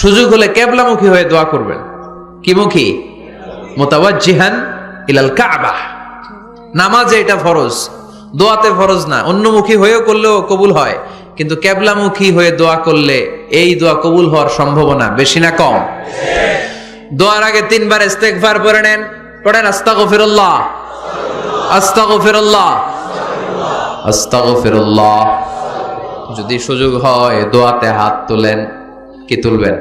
সুযোগ হলে কেবলামুখী হয়ে দোয়া করবেন। কি মুখী? মোতাবাজিহান ইলাল কাবা। নামাজে এটা ফরজ, দোয়াতে ফরজ না। অন্যমুখী হয়েও করলেও কবুল হয়, কিন্তু কেবলামুখী হয়ে দোয়া করলে এই দোয়া কবুল হওয়ার সম্ভাবনা বেশি না কম। দোয়ার আগে তিনবার ইস্তেগফার পড়ে নেন। পড়েন আস্তাগফিরুল্লাহ। আস্তাগফিরুল্লাহ। আস্তাগফিরুল্লাহ। যদি সুযোগ হয় দোয়াতে হাত তোলেন। কি তুলবেন?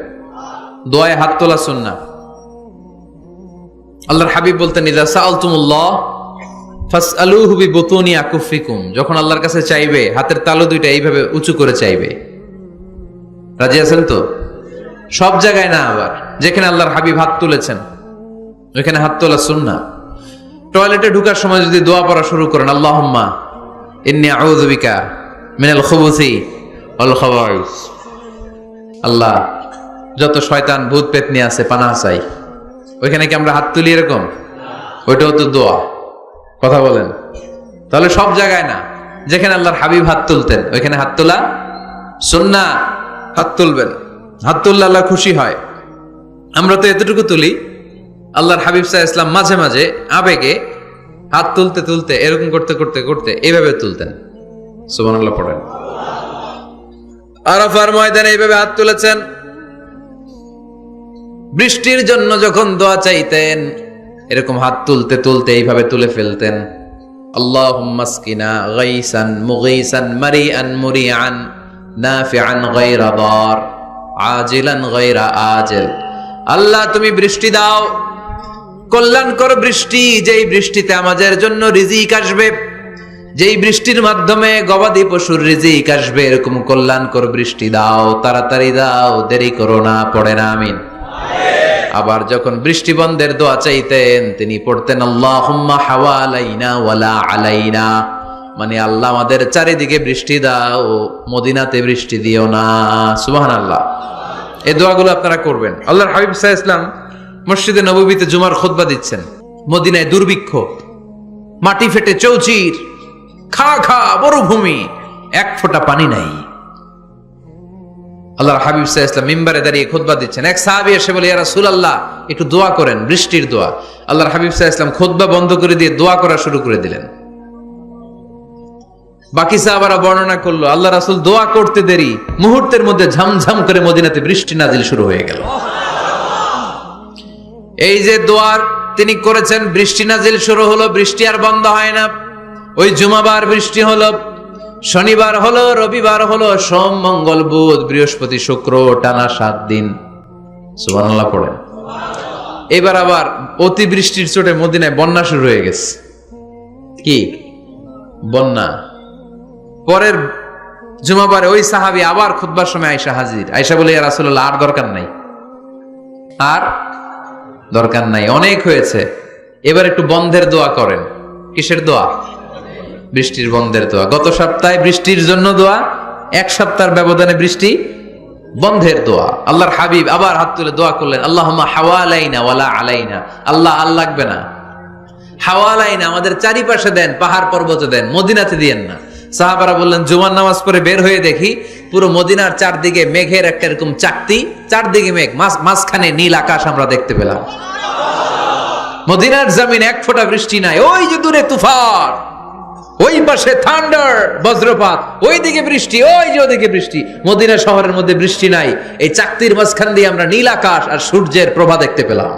দোয়ায় হাত তোলা সুন্নাহ। আল্লাহর হাবিব বলতেন যখন আল্লাহর কাছে চাইবে, হাতের তালু দুইটা এইভাবে উঁচু করে চাইবে। রাজি আছেন তো? সব জায়গায় না আবার, যেখানে আল্লাহর হাবিব হাত তুলেছেন, ওইখানে হাত তোলা সুন্না টয়লেটে ঢুকার সময় যদি দোয়া পড়া শুরু করেন, আল্লাহুম্মা ইন্নী আউযু মিনাল খুবুসি ওয়াল খাবাইস। আল্লাহ, যত শয়তান ভূত পেতনি আছে পানা চাই। ওইখানে কি আমরা হাত তুলি এরকম? ওইটাও তো দোয়া। কথা বলেন। তাহলে সব জায়গায় না, যেখানে আল্লাহর হাবিব হাত তুলতেন, ওইখানে হাত তোলা সুন্না হাত তুলবেন। হাত তুললে আল্লাহ খুশি হয়। আমরা তো এতটুকু তুলি, আল্লাহর হাবিব সাহা ইসলাম মাঝে মাঝে আবেগে হাত তুলতে তুলতে, এরকম করতে করতে করতে এভাবে তুলতেন। সুবান আল্লাহ পড়েন। আরাফার ময়দানে এইভাবে হাত তুলেছেন। বৃষ্টির জন্য যখন দোয়া চাইতেন, এরকম হাত তুলতে তুলতে এইভাবে তুলে ফেলতেন। আল্লাহ তুমি বৃষ্টি দাও। কল্যাণকর বৃষ্টি, যেই বৃষ্টিতে আমাদের জন্য রিজিক আসবে। যেই বৃষ্টির মাধ্যমে গবাদি পশুর রিজিক আসবে, এরকম কল্যাণকর বৃষ্টি দাও, তাড়াতাড়ি দাও, দেরি করো না পড়ে না আমিন। আবার যখন বৃষ্টি বন্ধের দোয়া চাইতেন, তিনি পড়তেন, আল্লাহুম্মা হাওয়া আলাইনা ওয়ালা আলাইনা। মানে আল্লাহ আমাদের চারিদিকে বৃষ্টি দাও, মদিনাতে বৃষ্টি দিও না। সুবহান আল্লাহ এই দোয়াগুলো আপনারা করবেন। আল্লাহর হাবিব সাহা ইসলাম মসজিদে নববীতে জুমার খুতবা দিচ্ছেন। মদিনায় দুর্ভিক্ষ, মাটি ফেটে চৌচির। খা খা মরুভূমি এক ফোঁটা পানি নাই। আল্লাহর হাবিব সাহা ইসলাম মিম্বারে দাঁড়িয়ে খুতবা দিচ্ছেন। এক সাহাবি এসে বলে ইয়ারা আল্লাহ একটু দোয়া করেন, বৃষ্টির দোয়া। আল্লাহর হাবিব সাহা ইসলাম খুতবা বন্ধ করে দিয়ে দোয়া করা শুরু করে দিলেন। বাকি সাহাবারা বর্ণনা করল, আল্লাহ রাসুল, দোয়া করতে দেরি। মুহূর্তের মধ্যে ঝমঝম করে মদিনাতে বৃষ্টি নাজিল শুরু হয়ে গেল। এই যে দোয়ার তিনি করেছেন, বৃষ্টি নাজিল শুরু হলো, বৃষ্টি আর বন্ধ হয় না। ওই জুমাবার বৃষ্টি হলো, শনিবার হলো, রবিবার হলো, সোম, মঙ্গল, বুধ, বৃহস্পতি, শুক্র, টানা সাত দিন। সুবহানাল্লাহ পড়েন। এবার আবার অতি বৃষ্টির চোটে মদিনায় বন্যা শুরু হয়ে গেছে। কি? বন্যা। পরের জুমাবারে ওই সাহাবি আবার খুদবার সময় আয়সা হাজির। আয়সা বলে, ইয়া রাসূলুল্লাহ, আর দরকার নাই। আর দরকার নাই, অনেক হয়েছে। এবার একটু বন্ধের দোয়া করেন। কিসের দোয়া? বৃষ্টির বন্ধের দোয়া। গত সপ্তাহে বৃষ্টির জন্য দোয়া, এক সপ্তাহের ব্যবধানে বৃষ্টি বন্ধের দোয়া। আল্লাহর হাবিব আবার হাত তুলে দোয়া করলেন আল্লাহ হাওয়া আলাইনা ওয়ালা আলাইনা। আল্লাহ আল্লাহ লাগবে না। হাওয়া আলাইনা আমাদের চারিপাশে দেন, পাহাড় পর্বতে দেন, মদিনাতে দিয়েন না। সাহাবারা বললেন, জুমার নামাজ পড়ে বের হয়ে দেখি, পুরো মদিনার চারদিকে মেঘের একটা এরকম চাকতি, চারদিকে মেঘ, মাঝ, মাঝখানে নীল আকাশ আমরা দেখতে পেলাম। মদিনার জমিন এক ফোঁটা বৃষ্টি নাই, ওই যে দূরে তুফান। ওই পাশে থান্ডার, বজ্রপাত। ওই দিকে বৃষ্টি, ওই যে ওদিকে বৃষ্টি। মদিনা শহরের মধ্যে বৃষ্টি নাই। এই চাকতির মাঝখান দিয়ে আমরা নীল আকাশ আর সূর্যের প্রভা দেখতে পেলাম।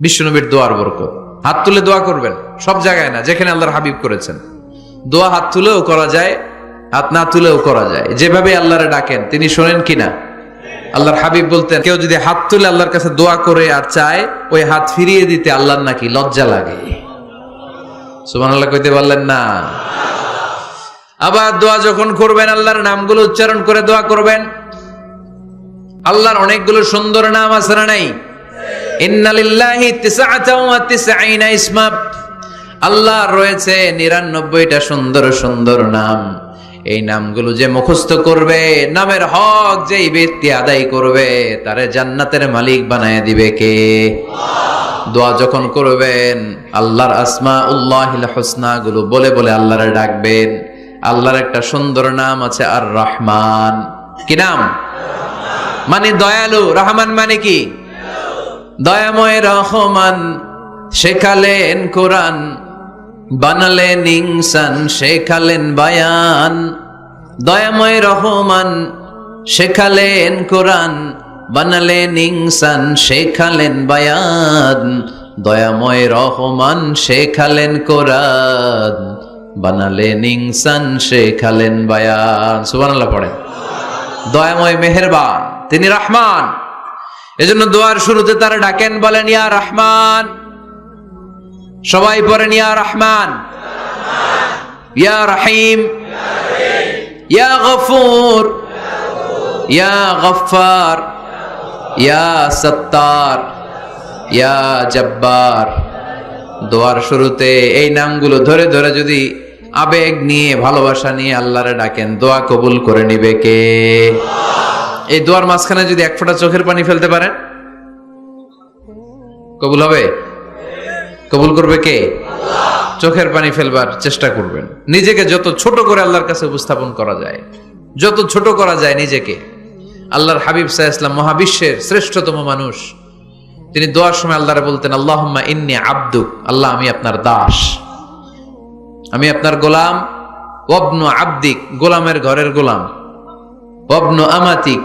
বিশ্বনবীর দোয়ার বরকত। হাত তুলে দোয়া করবেন? সব জায়গায় না, যেখানে আল্লাহর হাবিব করেছেন। দোয়া হাত তুলেও করা যায়, হাত না তুলেও করা যায়। যেভাবে আল্লাহরে ডাকেন, তিনি শোনেন কিনা? আল্লাহর হাবিব বলতেন, কেউ যদি হাত তুলে আল্লাহর কাছে দোয়া করে আর চায়, ওই হাত ফিরিয়ে দিতে আল্লাহর নাকি লজ্জা লাগে। সুমান আল্লাহ কইতে পারলেন না। আবার দোয়া যখন করবেন, আল্লাহর নামগুলো উচ্চারণ করে দোয়া করবেন। আল্লাহর অনেকগুলো সুন্দর নাম আছে না নাই? ইন্নালিল্লাহি তিসঈনা ইসমা। আল্লাহ রয়েছে নিরানব্বইটা সুন্দর সুন্দর নাম। এই নামগুলো যে মুখস্থ করবে, নামের হক যেই ব্যক্তি আদায় করবে, তারে জান্নাতের মালিক বানায় দিবে কে? দোয়া যখন করবেন, আল্লাহর আসমা উল্লাহিল হোসনা গুলো বলে বলে আল্লাহরে ডাকবেন। আল্লাহর একটা সুন্দর নাম আছে আর রহমান কি নাম? মানে দয়ালু। রহমান মানে কি? দয়াময় রহমান। শেখালেন কোরআন, বানালেন ইনসান, শেখালেন বায়ান। দয়াময় রহমান, শেখালেন কোরআন বানালেন ইনসান, শেখালেন বায়ান। দয়াময় রহমান, শেখালেন কোরআন। বানালেন ইনসান, শেখালেন বায়ান। সুবহানাল্লাহ পড়েন। দয়াময় মেহেরবান, তিনি রহমান। এজন্য দোয়ার শুরুতে তারা ডাকেন, বলেন, ইয়া রহমান। সবাই পড়েন, ইয়া রহমান। ইয়া রহিম। ইয়া গফুর। ইয়া গফার ইয়া সত্তার, ইয়া জব্বার। দোয়ার শুরুতে এই নামগুলো ধরে ধরে যদি আবেগ নিয়ে, ভালোবাসা নিয়ে আল্লাহরে ডাকেন, দোয়া কবুল করে নিবে কে? এই দোয়ার মাঝখানে যদি এক ফোঁটা চোখের পানি ফেলতে পারেন, কবুল হবে? কবুল করবে কে? চোখের পানি ফেলবার চেষ্টা করবেন। নিজেকে যত ছোট করে আল্লাহর কাছে উপস্থাপন করা যায়, যত ছোট করা যায় নিজেকে আল্লাহর হাবিব সাহা ইসলাম মহাবিশ্বের শ্রেষ্ঠতম মানুষ। তিনি দোয়ার সময় আল্লাহরে বলতেন, আল্লাহম্মা ইন্নি আব্দুক আল্লাহ আমি আপনার দাস। আমি আপনার গোলাম। ওবনু আব্দিক, গোলামের ঘরের গোলাম। ওবনু আমাতিক,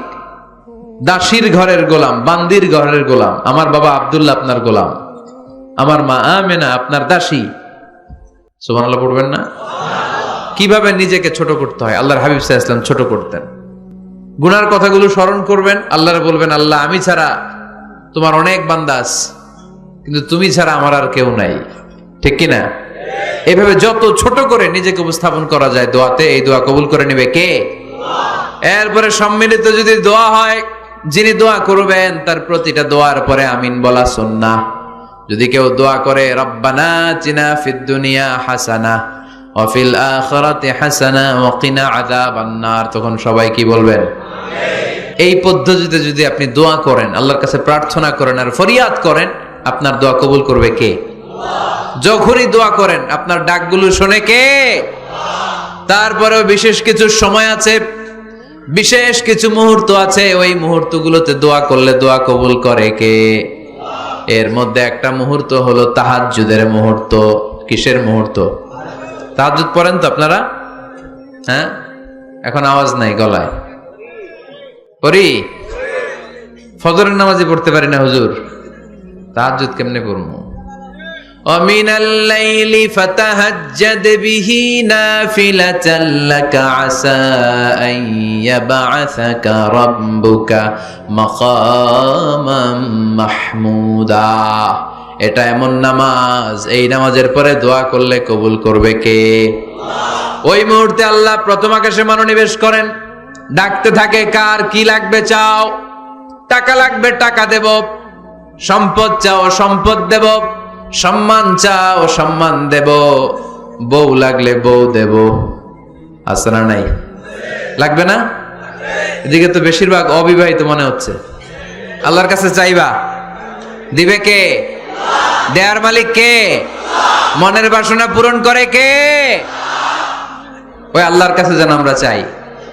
দাসীর ঘরের গোলাম, বান্দির ঘরের গোলাম। আমার বাবা আব্দুল্লাহ আপনার গোলাম। আমার মা আমেনা আপনার দাসী। সুবহানাল্লাহ, পড়বেন না? কীভাবে নিজেকে ছোট করতে হয়? আল্লাহর হাবিব সাহা ইসলাম ছোট করতেন। গুনার কথাগুলো স্মরণ করবেন, আল্লাহরে বলবেন, আল্লাহ, আমি ছাড়া তোমার অনেক বান্দাস কিন্তু তুমি ছাড়া আমার আর কেউ নাই। ঠিক কি না এভাবে যত ছোট করে নিজেকে উপস্থাপন করা যায় দোয়াতে, এই দোয়া কবুল করে নেবে কে? এরপরে সম্মিলিত যদি দোয়া হয়, যিনি দোয়া করবেন, তার প্রতিটা দোয়ার পরে আমিন বলা সুন্নাহ। যদি কেউ দোয়া করে, রব্বানা চিনা ফিদ দুনিয়া হাসানা অফিল আখিরাতি হাসানা, ওয়া কিনা আযাবান নার, তখন সবাই কি বলবেন? এই পদ্ধতিতে যদি আপনি দোয়া করেন, আল্লাহর কাছে প্রার্থনা করেন আর ফরিয়াদ করেন, আপনার দোয়া কবুল করবে কে? যখনই দোয়া করেন, আপনার ডাকগুলো শোনে কে? তারপরেও বিশেষ কিছু সময় আছে, বিশেষ কিছু মুহূর্ত আছে, ওই মুহূর্তগুলোতে দোয়া করলে দোয়া কবুল করে কে? এর মধ্যে একটা মুহূর্ত হলো তাহাজ্জুদের মুহূর্ত। কিসের মুহূর্ত? তাহাজুদ পড়েন তো আপনারা? হ্যাঁ? এখন আওয়াজ নাই গলায়। পড়ি ফজরের নামাজে পড়তে পারি না হুজুর তাহাজ্জুদ কেমনে পড়বো ومن الليل فتهجد به نافلة لك عسى أن يبعثك ربك مقاما محمودا এটা এমন নামাজ এই নামাজের পরে দোয়া করলে কবুল করবে কে ওই মুহূর্তে আল্লাহ প্রথম আকাশে মনোনিবেশ করেন ডাকতে থাকে, কার কি লাগবে চাও? টাকা লাগবে, টাকা দেব। সম্পদ চাও, সম্পদ দেব। সম্মান চাও, সম্মান দেব। বউ লাগলে বউ দেব। আছে না নাই? লাগবে না? এদিকে তো বেশিরভাগ অবিবাহিত মনে হচ্ছে। আল্লাহর কাছে চাইবা। দিবে কে? দেয়ার মালিক কে? মনের বাসনা পূরণ করে কে? ওই আল্লাহর কাছে যেন আমরা চাই।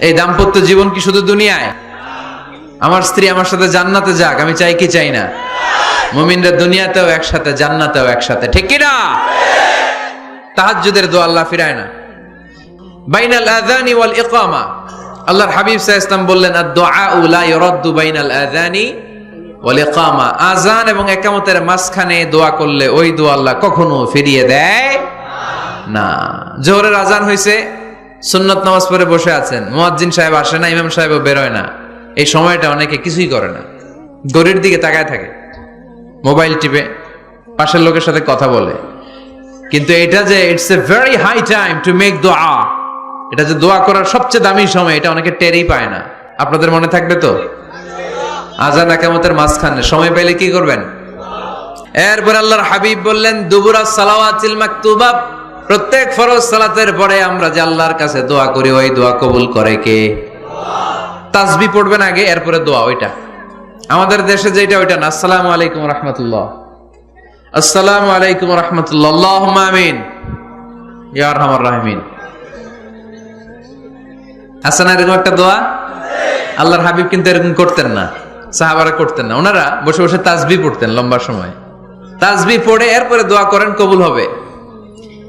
এই দাম্পত্য জীবন কি শুধু দুনিয়ায়? আমার স্ত্রী আমার সাথে জান্নাতে যাক, আমি চাই কি চাই না? মুমিনরা দুনিয়াতেও একসাথে, জান্নাতেও একসাথে, ঠিক কিনা? তাহাজ্জুদের দোয়া আল্লাহ ফিরায় না। বাইনাল আযানি ওয়াল ইকামা। আল্লাহর হাবিব আলাইহি ওয়াসাল্লাম বললেন, আদ-দুআ লা ইরাদ্দু বাইনাল আযানি ওয়াল ইকামা। আযান এবং ইকামতের মাঝখানে দোয়া করলে ওই দোয়া আল্লাহ কখনো ফিরিয়ে দেয় না। জোহরের আজান হয়েছে সুন্নত নামাজ পড়ে বসে আছেন। মুয়াজ্জিন সাহেব আসে না, ইমাম সাহেবও বেরোয় না। এই সময়টা অনেকে কিছুই করে না। গরির দিকে তাকায় থাকে। মোবাইল টিপে, পাশের লোকের সাথে কথা বলে। কিন্তু এটা যে it's a very high time to make দোয়া এটা যে দোয়া করার সবচেয়ে দামি সময়, এটা অনেকে টেরই পায় না। আপনাদের মনে থাকবে তো? আজান একামতের মাঝখানে সময় পেলে কি করবেন? এরপর আল্লাহর হাবিব বললেন, দুবুরা সালাওয়াতিল মাকতুবা প্রত্যেক ফরজ সালাতের পরে আমরা যে আল্লাহর কাছে দোয়া করি, ওই দোয়া কবুল করে কে? তাসবি পড়বেন আগে, এরপরে দোয়া, ওইটা। আমাদের দেশে যেটা, ওইটা না। আসসালামু আলাইকুম রহমতুল্লাহ। আসসালামু আলাইকুম রহমতুল্লাহ। আমিন। ইয়া আরহামার রাহিমিন। আছে এরকম একটা দোয়া? আল্লাহর হাবিব কিন্তু এরকম করতেন না। সাহাবারা করতেন না। ওনারা বসে বসে তাসবি পড়তেন লম্বা সময়। তাসবি পড়ে এরপরে দোয়া করেন, কবুল হবে।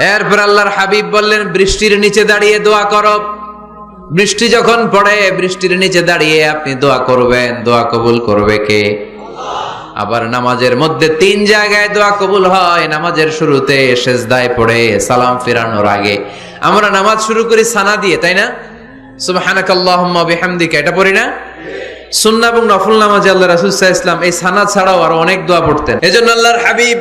এরপর আল্লাহর হাবিব বললেন, বৃষ্টির নিচে দাঁড়িয়ে দোয়া করো। বৃষ্টি যখন পড়ে, বৃষ্টির নিচে দাঁড়িয়ে আপনি দোয়া করবেন। দোয়া কবুল করবে কে? আবার নামাজের মধ্যে তিন জায়গায় দোয়া কবুল হয়। নামাজের শুরুতে সেজদায় পড়ে, সালাম ফেরানোর আগে। আমরা নামাজ শুরু করি সানা দিয়ে, তাই না? সুবহানাকাল্লাহুম্মা এটা পড়ি না? সুন্নাহ এবং নফল নামাজে আল্লাহ রাসূল ওয়াসাল্লাম এই সানা ছাড়াও আরও অনেক দোয়া পড়তেন। এজন্য আল্লাহর হাবিব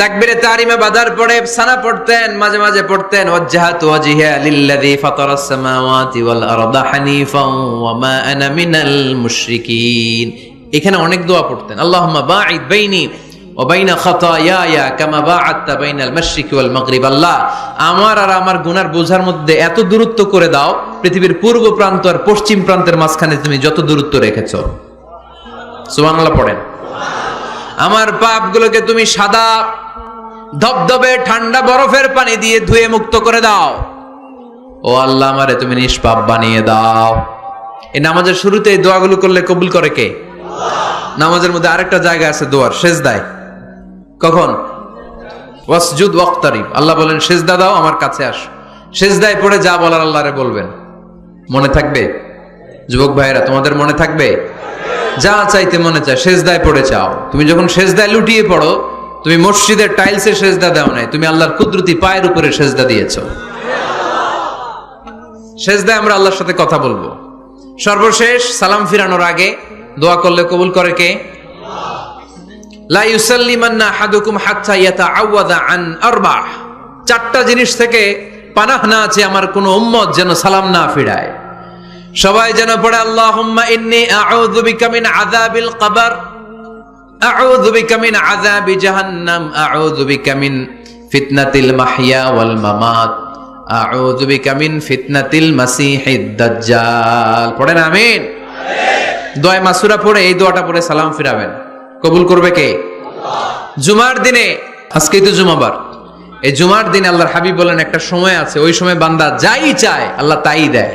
তাকবীরে তারিমে বাদার পড়ে সানা পড়তেন, মাঝে মাঝে পড়তেন, ওয়াজ্জাহাতু ওয়াজহিয়া লিল্লাযী ফাতারাস সামাওয়াতি ওয়াল আরদা হানিফান ওয়া মা আনা মিনাল মুশরিকিন। এখানে অনেক দোয়া পড়তেন, আল্লাহুম্মা বাঈদ বাইনি ওয়া বাইনা খাতায়ায়া কামা বাআদতা বাইনাল মাশরিকি ওয়াল মাগরিব। আল্লাহ, আমার আর আমার গুনার বোঝার মধ্যে এত দূরত্ব করে দাও, পৃথিবীর পূর্ব প্রান্ত আর পশ্চিম প্রান্তের মাঝখানে তুমি যত দূরত্ব রেখেছো। সুবহানাল্লাহ পড়েন। আমার পাপগুলোকে তুমি সাদা ধবধবে ঠান্ডা বরফের পানি দিয়ে ধুয়ে মুক্ত করে দাও। ও আল্লাহ আমারে, তুমি নিষ্পাপ বানিয়ে দাও। এই নামাজের শুরুতে এই দোয়াগুলো করলে কবুল করে কে? নামাজের মধ্যে আরেকটা জায়গা আছে দোয়ার শেষ দায় কখন? ওয়াসজুদ ওয়াক্তারিব। আল্লাহ বলেন, সেজদা দাও, আমার কাছে আস। সেজদায় পড়ে যা বলার আল্লাহরে বলবেন। মনে থাকবে? যুবক ভাইয়েরা, তোমাদের মনে থাকবে? যা চাইতে মনে চায়, সেজদায় পড়ে চাও তুমি যখন সেজদায় লুটিয়ে পড়ো, তুমি মসজিদের টাইলসে সেজদা দাও নাই, তুমি আল্লাহর কুদরতি পায়ের উপরে সেজদা দিয়েছ। সেজদায় আমরা আল্লাহর সাথে কথা বলব। সর্বশেষ সালাম ফিরানোর আগে দোয়া করলে কবুল করে কে? লা ইউসাল্লিমান্না আহাদুকুম হাত্তা ইয়াতাআওয়াদা আন চারটা জিনিস থেকে পানাহ না আছে আমার কোনো উম্মত যেন সালাম না ফিরায়। সবাই যেন পড়ে, আল্লাহুম্মা ইন্নী জাহান্নাম ফিতনাতিল পড়েন, আমিন। মাসুরা পড়ে, এই পড়ে সালাম ফিরাবেন। কবুল করবে কে? জুমার দিনে, আজকেই তো জুমাবার, এই জুমার দিনে আল্লাহর হাবিব বলেন, একটা সময় আছে, ওই সময় বান্দা যাই চায়, আল্লাহ তাই দেয়।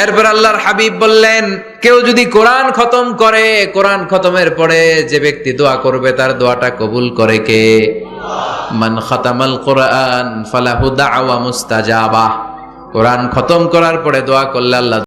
এরপর আল্লাহর হাবিব বললেন, কেউ যদি কোরআন খতম করে, কোরআন খতমের পরে যে ব্যক্তি দোয়া করবে, তার দোয়াটা কবুল করে কে? মান খতামাল কোরআন ফালাহু দাওয়া মুস্তাজাবা। কোরআন খতম করার পরে দোয়া করলে আল্লাহ